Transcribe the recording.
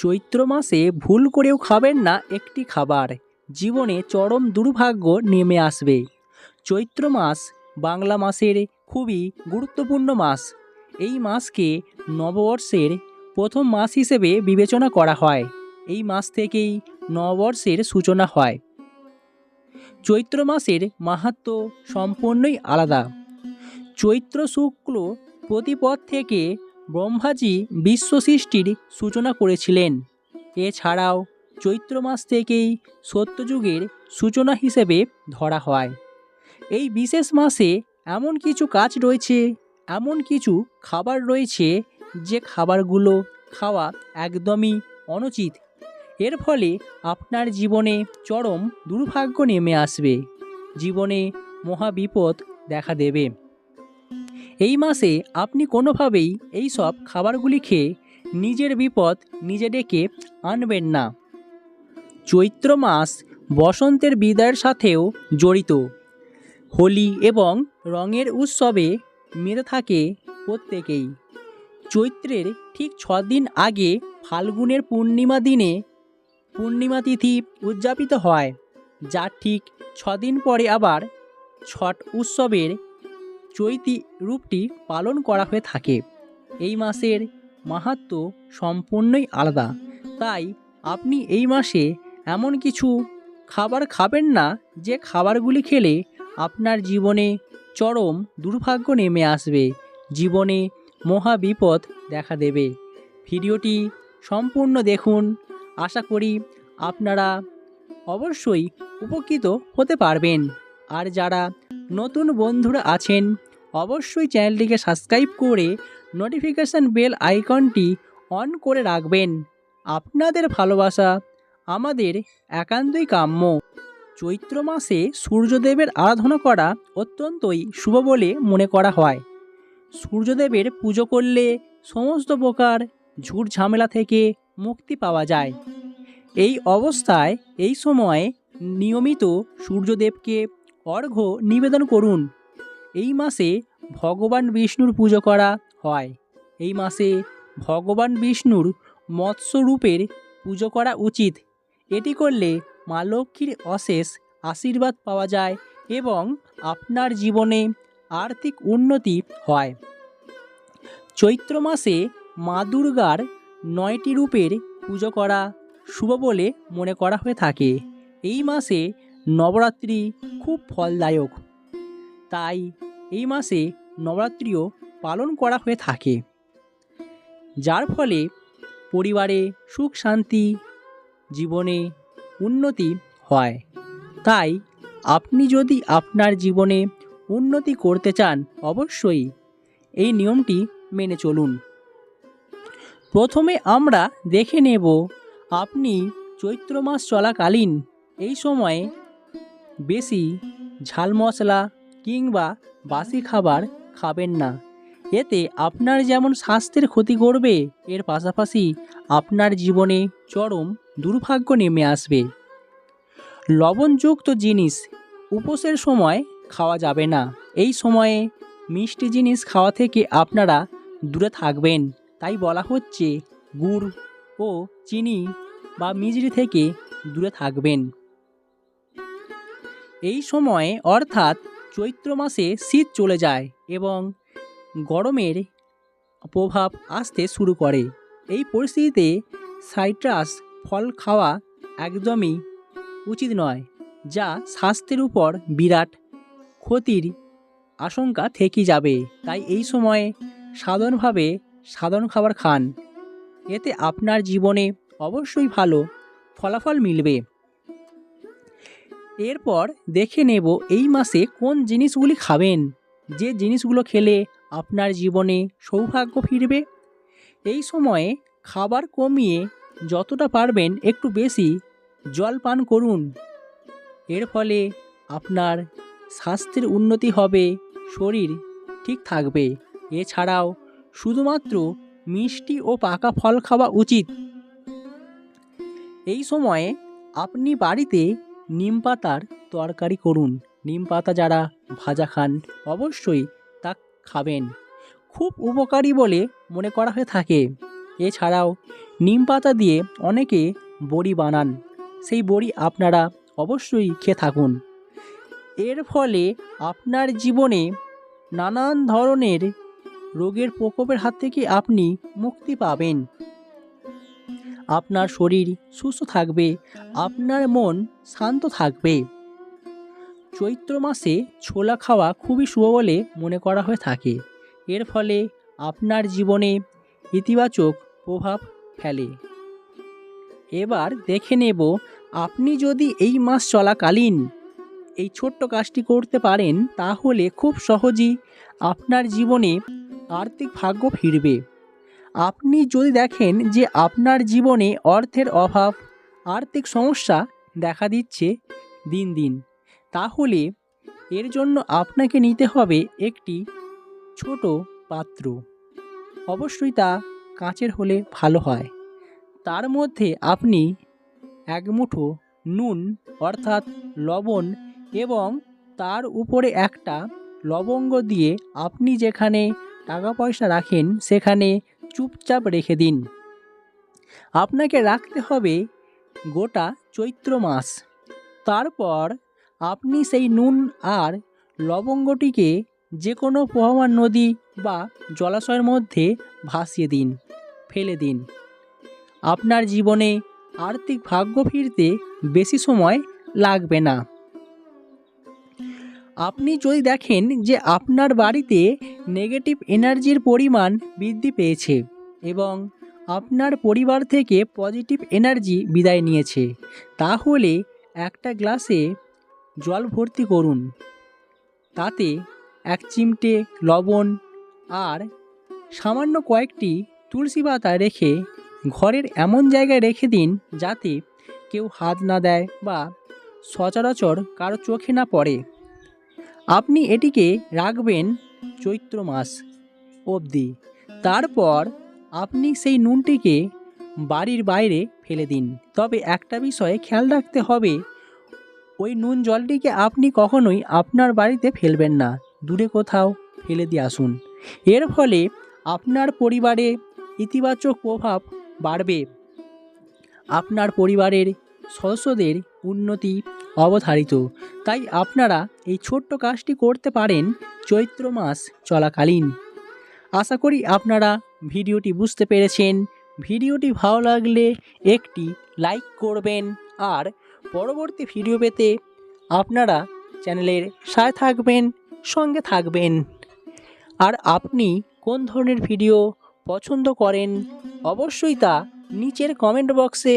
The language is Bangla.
চৈত্র মাসে ভুল করেও খাবেন না একটি খাবার। জীবনে চরম দুর্ভাগ্য নেমে আসবে। চৈত্র মাস বাংলা মাসের খুবই গুরুত্বপূর্ণ মাস। এই মাসকে নববর্ষের প্রথম মাস হিসেবে বিবেচনা করা হয়। এই মাস থেকেই নববর্ষের সূচনা হয়। চৈত্র মাসের মাহাত্ম সম্পূর্ণই আলাদা। চৈত্র শুক্ল প্রতিপদ থেকে ব্রহ্মাজি বিশ্ব সৃষ্টির সূচনা করেছিলেন। এছাড়াও চৈত্র মাস থেকেই সত্যযুগের সূচনা হিসেবে ধরা হয়। এই বিশেষ মাসে এমন কিছু কাজ রয়েছে, এমন কিছু খাবার রয়েছে যে খাবারগুলো খাওয়া একদমই অনুচিত। এর ফলে আপনার জীবনে চরম দুর্ভাগ্য নেমে আসবে। জীবনে মহাবিপদ দেখা দেবে। এই মাসে আপনি কোনোভাবেই এই সব খাবারগুলি খেয়ে নিজের বিপদ নিজে ডেকে আনবেন না। চৈত্র মাস বসন্তের বিদায়ের সাথেও জড়িত। হোলি এবং রঙের উৎসবে মেতে থাকে প্রত্যেকেই। চৈত্রের ঠিক ছ দিন আগে ফাল্গুনের পূর্ণিমা দিনে পূর্ণিমা তিথি উদযাপিত হয় যার ঠিক ছদিন পরে আবার ছট উৎসবের চৈতি রূপটি পালন করা হয়ে থাকে। এই মাসের মাহাত্ম সম্পূর্ণই আলাদা। তাই আপনি এই মাসে এমন কিছু খাবার খাবেন না, যে খাবারগুলি খেলে আপনার জীবনে চরম দুর্ভাগ্য নেমে আসবে। জীবনে মহা বিপদ দেখা দেবে। ভিডিওটি সম্পূর্ণ দেখুন। আশা করি আপনারা অবশ্যই উপকৃত হতে পারবেন। আর যারা নতুন বন্ধুরা আছেন, অবশ্যই চ্যানেলটিকে সাবস্ক্রাইব করে নোটিফিকেশান বেল আইকনটি অন করে রাখবেন। আপনাদের ভালোবাসা আমাদের একান্তই কাম্য। চৈত্র মাসে সূর্যদেবের আরাধনা করা অত্যন্তই শুভ বলে মনে করা হয়। সূর্যদেবের পুজো করলে সমস্ত প্রকার ঝুট ঝামেলা থেকে মুক্তি পাওয়া যায়। এই অবস্থায় এই সময় নিয়মিত সূর্যদেবকে অর্ঘ্য নিবেদন করুন। এই মাসে ভগবান বিষ্ণুর পুজো করা হয়। এই মাসে ভগবান বিষ্ণুর মৎস্যরূপের পুজো করা উচিত। এটি করলে মা লক্ষ্মীর অশেষ আশীর্বাদ পাওয়া যায় এবং আপনার জীবনে আর্থিক উন্নতি হয়। চৈত্র মাসে মা দুর্গার নয়টি রূপের পুজো করা শুভ বলে মনে করা হয়ে থাকে। এই মাসে নবরাত্রি খুব ফলদায়ক। তাই এই মাসে নবরাত্রিও পালন করা হয়ে থাকে। যার ফলে পরিবারে সুখ শান্তি, জীবনে উন্নতি হয়। তাই আপনি যদি আপনার জীবনে উন্নতি করতে চান, অবশ্যই এই নিয়মটি মেনে চলুন। প্রথমে আমরা দেখে নেব, আপনি চৈত্র মাস চলাকালীন এই সময়ে বেশি ঝাল মশলা কিংবা বাসি খাবার খাবেন না। এতে আপনার যেমন স্বাস্থ্যের ক্ষতি করবে, এর পাশাপাশি আপনার জীবনে চরম দুর্ভাগ্য নেমে আসবে। লবণযুক্ত জিনিস উপোসের সময় খাওয়া যাবে না। এই সময়ে মিষ্টি জিনিস খাওয়া থেকে আপনারা দূরে থাকবেন। তাই বলা হচ্ছে গুড় ও চিনি বা মিজরি থেকে দূরে থাকবেন। এই সময়ে অর্থাৎ চৈত্র মাসে শীত চলে যায় এবং গরমের প্রভাব আসতে শুরু করে। এই পরিস্থিতিতে সাইট্রাস ফল খাওয়া একদমই উচিত নয়, যা স্বাস্থ্যের উপর বিরাট ক্ষতির আশঙ্কা থেকে যাবে। তাই এই সময়ে সাধারণভাবে সাধারণ খাবার খান। এতে আপনার জীবনে অবশ্যই ভালো ফলাফল মিলবে। এরপর দেখে নেব এই মাসে কোন জিনিসগুলি খাবেন। যে জিনিসগুলো খেলে আপনার জীবনে সৌভাগ্য ফিরবে। এই সময়ে খাবার কমিয়ে যতটা পারবেন একটু বেশি জল পান করুন। এর ফলে আপনার স্বাস্থ্যের উন্নতি হবে, শরীর ঠিক থাকবে। এছাড়াও শুধুমাত্র মিষ্টি ও পাকা ফল খাওয়া উচিত। এই সময়ে আপনি বাড়িতে নিম পাতার তরকারি করুন। নিম পাতা যারা ভাজা খান, অবশ্যই তা খাবেন। খুব উপকারী বলে মনে করা হয়ে থাকে। এছাড়াও নিম পাতা দিয়ে অনেকে বড়ি বানান। সেই বড়ি আপনারা অবশ্যই খেয়ে থাকুন। এর ফলে আপনার জীবনে নানান ধরনের রোগের প্রকোপের হাত থেকে আপনি মুক্তি পাবেন। আপনার শরীর সুস্থ থাকবে, আপনার মন শান্ত থাকবে। চৈত্র মাসে ছোলা খাওয়া খুবই শুভ বলে মনে করা হয়ে থাকে। এর ফলে আপনার জীবনে ইতিবাচক প্রভাব ফেলে। এবার দেখে নেব, আপনি যদি এই মাস চলাকালীন এই ছোট্ট কাজটি করতে পারেন, তাহলে খুব সহজেই আপনার জীবনে আর্থিক ভাগ্য ফিরবে। আপনি যদি দেখেন যে আপনার জীবনে অর্থের অভাব, আর্থিক সমস্যা দেখা দিচ্ছে দিন দিন, তাহলে এর জন্য আপনাকে নিতে হবে একটি ছোট পাত্র। অবশ্যই তা কাঁচের হলে ভালো হয়। তার মধ্যে আপনি এক মুঠো নুন, অর্থাৎ লবণ এবং তার উপরে একটা লবঙ্গ দিয়ে আপনি যেখানে টাকা পয়সা রাখেন, সেখানে চুপচাপ রেখে দিন। আপনাকে রাখতে হবে গোটা চৈত্র মাস। তারপর আপনি সেই নুন আর লবঙ্গটিকে যে কোনো প্রবাহমান নদী বা জলাশয়ের মধ্যে ভাসিয়ে দিন, ফেলে দিন। আপনার জীবনে আর্থিক ভাগ্য ফিরতে বেশি সময় লাগবে না। আপনি যদি দেখেন যে আপনার বাড়িতে নেগেটিভ এনার্জির পরিমাণ বৃদ্ধি পেয়েছে এবং আপনার পরিবার থেকে পজিটিভ এনার্জি বিদায় নিয়েছে, তাহলে একটা গ্লাসে জল ভর্তি করুন। তাতে এক চিমটে লবণ আর সামান্য কয়েকটি তুলসী পাতা রেখে ঘরের এমন জায়গায় রেখে দিন যাতে কেউ হাত না দেয় বা সচরাচর কারও চোখে না পড়ে। আপনি এটিকে রাখবেন চৈত্র মাস অবধি। তারপর আপনি সেই নুনটিকে বাড়ির বাইরে ফেলে দিন। তবে একটা বিষয়ে খেয়াল রাখতে হবে, ওই নুন জলটিকে আপনি কখনোই আপনার বাড়িতে ফেলবেন না। দূরে কোথাও ফেলে দিয়ে আসুন। এর ফলে আপনার পরিবারে ইতিবাচক প্রভাব বাড়বে। আপনার পরিবারের সদস্যদের উন্নতি অবধারিত। তাই আপনারা এই ছোট্ট কাজটি করতে পারেন চৈত্র মাস চলাকালীন। আশা করি আপনারা ভিডিওটি বুঝতে পেরেছেন। ভিডিওটি ভালো লাগলে একটি লাইক করবেন আর পরবর্তী ভিডিও পেতে আপনারা চ্যানেলের সাথে থাকবেন, সঙ্গে থাকবেন। আর আপনি কোন ধরনের ভিডিও পছন্দ করেন, অবশ্যই তা নিচের কমেন্ট বক্সে